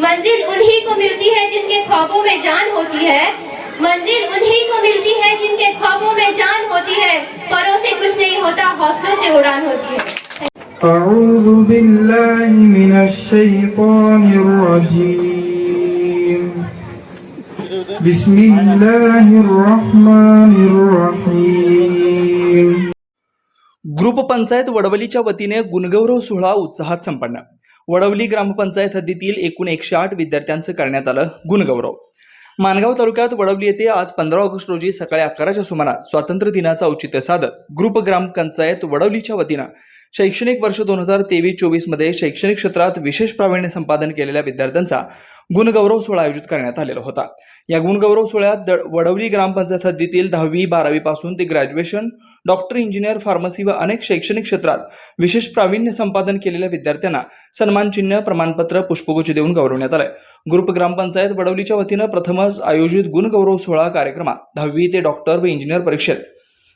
मंजिल उन्हीं को मिलती है जिनके ख्वाबों में जान होती है मंजिल उन्हीं को मिलती है जिनके ख्वाबों में जान होती है परों से कुछ नहीं होता हौसलों से उड़ान होती है أعوذ بالله من الشيطان الرجيم بسم الله الرحمن الرحيم ग्रुपपंचायत वडवलीच्या वतीने गुणगौरव सोहळा उत्साहात संपन्न वडवली ग्रामपंचायत हद्दीतील एकूण एकशे आठ विद्यार्थ्यांचं करण्यात आलं गुणगौरव. मानगाव तालुक्यात वडवली येथे आज पंधरा ऑगस्ट रोजी सकाळी अकराच्या सुमारास स्वातंत्र्य दिनाचं औचित्य साधत ग्रुप ग्रामपंचायत वडवलीच्या वतीनं शैक्षणिक वर्ष दोन हजार तेवीस चोवीसमध्ये शैक्षणिक क्षेत्रात विशेष प्रावीण्य संपादन केलेल्या विद्यार्थ्यांचा गुणगौरव सोहळा आयोजित करण्यात आलेला होता. या गुणगौरव सोहळ्यात द- वडवली ग्रामपंचायत हद्दीतील दहावी बारावी पासून ते ग्रॅज्युएशन डॉक्टर इंजिनियर फार्मसी व अनेक शैक्षणिक क्षेत्रात विशेष प्रावीण्य संपादन केलेल्या विद्यार्थ्यांना सन्मानचिन्ह प्रमाणपत्र पुष्पगुच्छ देऊन गौरवण्यात आलंय. ग्रुप ग्रामपंचायत वडवलीच्या वतीनं प्रथमच आयोजित गुणगौरव सोहळा कार्यक्रमात दहावी ते डॉक्टर व इंजिनियर परीक्षेत.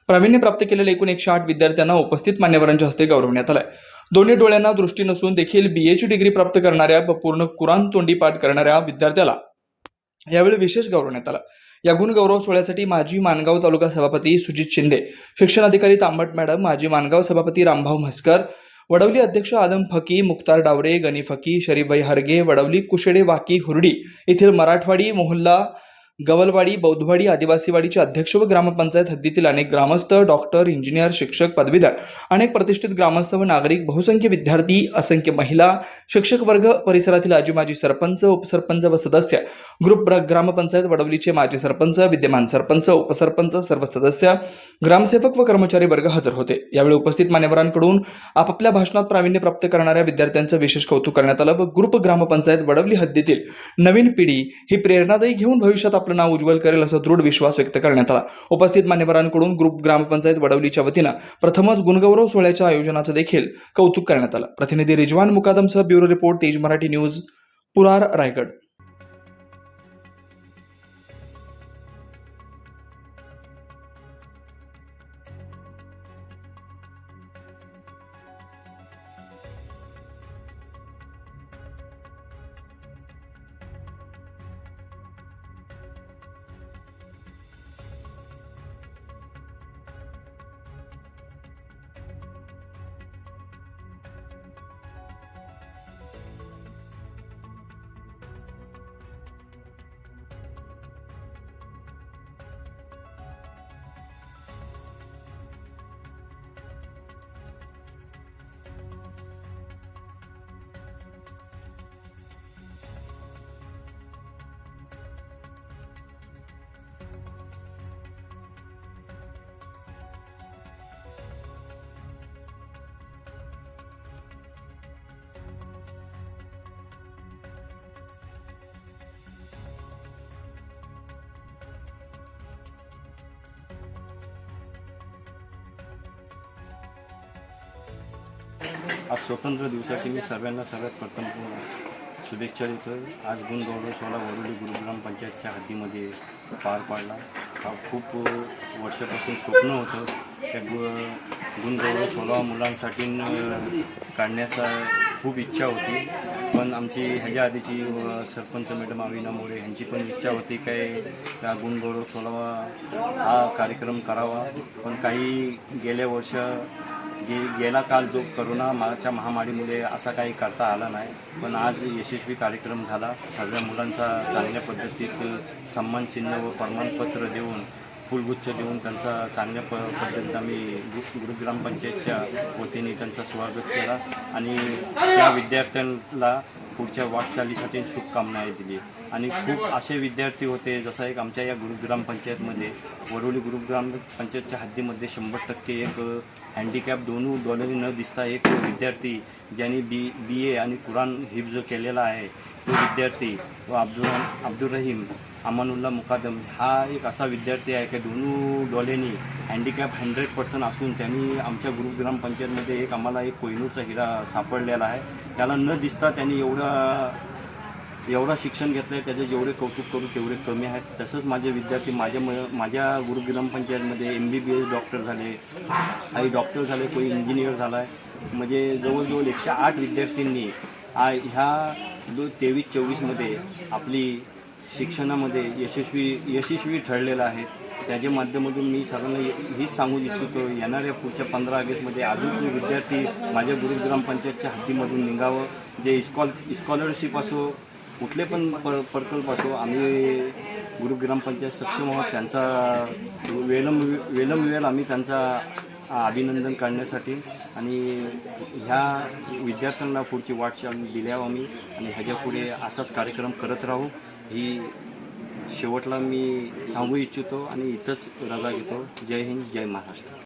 प्रावीण्य प्राप्त केलेल्या एकूण एकशे आठ विद्यार्थ्यांना उपस्थित मान्यवरांच्या हस्ते गौरवण्यात आलंय. दोन्ही डोळ्यांना दृष्टी नसून देखील बीएची डिग्री प्राप्त करणाऱ्या व पूर्ण कुराण तोंडी पाठ करणाऱ्या विद्यार्थ्याला यावेळी विशेष गौरवण्यात आला. या गुणगौरव सोहळ्यासाठी माजी मानगाव तालुका सभापती सुजित शिंदे शिक्षण अधिकारी तांबट मॅडम माजी मानगाव सभापती रामभाऊ म्हसकर वडवली अध्यक्ष आदम फकी मुक्तार डावरे गनी फकी शरीफभाई हरगे वडवली कुशेडे वाकी हुर्डी येथील मराठवाडी मोहल्ला गवलवाडी बौद्धवाडी आदिवासीवाडीचे अध्यक्ष व ग्रामपंचायत हद्दीतील अनेक ग्रामस्थ डॉक्टर इंजिनियर शिक्षक पदवीधर अनेक प्रतिष्ठित ग्रामस्थ व नागरिक बहुसंख्य विद्यार्थी असंख्य महिला शिक्षक वर्ग परिसरातील आजी माजी सरपंच उपसरपंच व सदस्य ग्रुप ग्रामपंचायत वडवलीचे माजी सरपंच विद्यमान सरपंच उपसरपंच सर्व सदस्य ग्रामसेवक व कर्मचारी वर्ग हजर होते. यावेळी उपस्थित मान्यवरांकडून आपापल्या भाषणात प्रावीण्य प्राप्त करणाऱ्या विद्यार्थ्यांचं विशेष कौतुक करण्यात आलं व ग्रुप ग्रामपंचायत वडवली हद्दीतील नवीन पिढी ही प्रेरणादायी घेऊन भविष्यात आपलं नाव उज्ज्वल करेल असा दृढ विश्वास व्यक्त करण्यात आला. उपस्थित मान्यवरांकडून ग्रुप ग्रामपंचायत वडवलीच्या वतीनं प्रथमच गुणगौरव सोहळ्याच्या आयोजनाचं देखील कौतुक करण्यात आलं. प्रतिनिधी रिजवान मुकादमसह ब्युरो रिपोर्ट तेज मराठी न्यूज पुरार रायगड. आज स्वतंत्र दिवसाची मी सर्वांना सर्वात प्रथम शुभेच्छा देतो आज गुणगौरव सोहळा वरुली गुरुग्राम पंचायतच्या हद्दीमध्ये पार पाडला. हा खूप वर्षापासून स्वप्न होतं. त्या गु गुणगौरव सोहळा मुलांसाठी काढण्याचा खूप इच्छा होती. पण आमची ह्याच्या आधीची सरपंच मॅडम अविना मोरे ह्यांची पण इच्छा होती काय त्या गुणगौरव सोहळा हा कार्यक्रम करावा. पण काही गेल्या वर्ष गे गेला काल जो करोना मागच्या महामारीमुळे असा काही करता आला नाही. पण आज यशस्वी कार्यक्रम झाला. सगळ्या मुलांचा चांगल्या पद्धतीत सन्मान चिन्ह व प्रमाणपत्र देऊन फुलगुच्छ देऊन त्यांचा चांगल्या प पद्धतीत आम्ही गुरु ग्रामपंचायतच्या वतीने त्यांचा स्वागत केला. आणि त्या विद्यार्थ्यांना पुढच्या वाटचालीसाठी शुभकामना दिली. आणि खूप असे विद्यार्थी होते जसं एक आमच्या या गुरु ग्रामपंचायतमध्ये वडोली गुरुग्राम पंचायतच्या हद्दीमध्ये शंभर टक्के एक हँडिकॅप दोन्ही डोळ्यांनी न दिसता एक विद्यार्थी ज्यांनी बी बी ए आणि कुराण हिफ्ज केलेला आहे तो विद्यार्थी व अब्दुल अब्दुल रहीम अमानुल्ला मुकादम. हा एक असा विद्यार्थी आहे की दोन्ही डोळ्यांनी हँडिकॅप हंड्रेड पर्सेंट असून त्यांनी आमच्या गुरु ग्रामपंचायतमध्ये एक आम्हाला एक कोहिनूरचा हिरा सापडलेला आहे. त्याला न दिसता त्यांनी एवढा एवढा शिक्षण घेतलं आहे त्याचे जेवढे कौतुक करू तेवढे कमी आहेत. तसंच माझे विद्यार्थी माझ्या म माझ्या गुरु ग्रामपंचायतमध्ये M B B S doctor झाले. काही डॉक्टर झाले कोणी इंजिनियर झाला आहे म्हणजे जवळजवळ एकशे आठ विद्यार्थ्यांनी आ ह्या दो तेवीस चोवीसमध्ये आपली शिक्षणामध्ये यशस्वी यशस्वी ठरलेलं आहे. त्याच्या माध्यमातून मी सर्वांना हीच सांगू इच्छितो येणाऱ्या पुढच्या पंधरा ऑगस्टमध्ये अजून विद्यार्थी माझ्या गुरु ग्रामपंचायतच्या हद्दीमधून निघावं. जे इस्कॉल स्कॉलरशिप असो कुठले पण प प्रकल्प असो आम्ही गुरु ग्रामपंचायत सक्षम आहोत. त्यांचा वेलम वेलम वेळ आम्ही त्यांचा अभिनंदन करण्यासाठी आणि ह्या विद्यार्थ्यांना पुढची वाटचाल दिल्यावर आम्ही आणि ह्याच्या पुढे असाच कार्यक्रम करत राहू. ही शेवटला मी सांगू इच्छितो आणि इथंच रजा घेतो. जय हिंद जय महाराष्ट्र.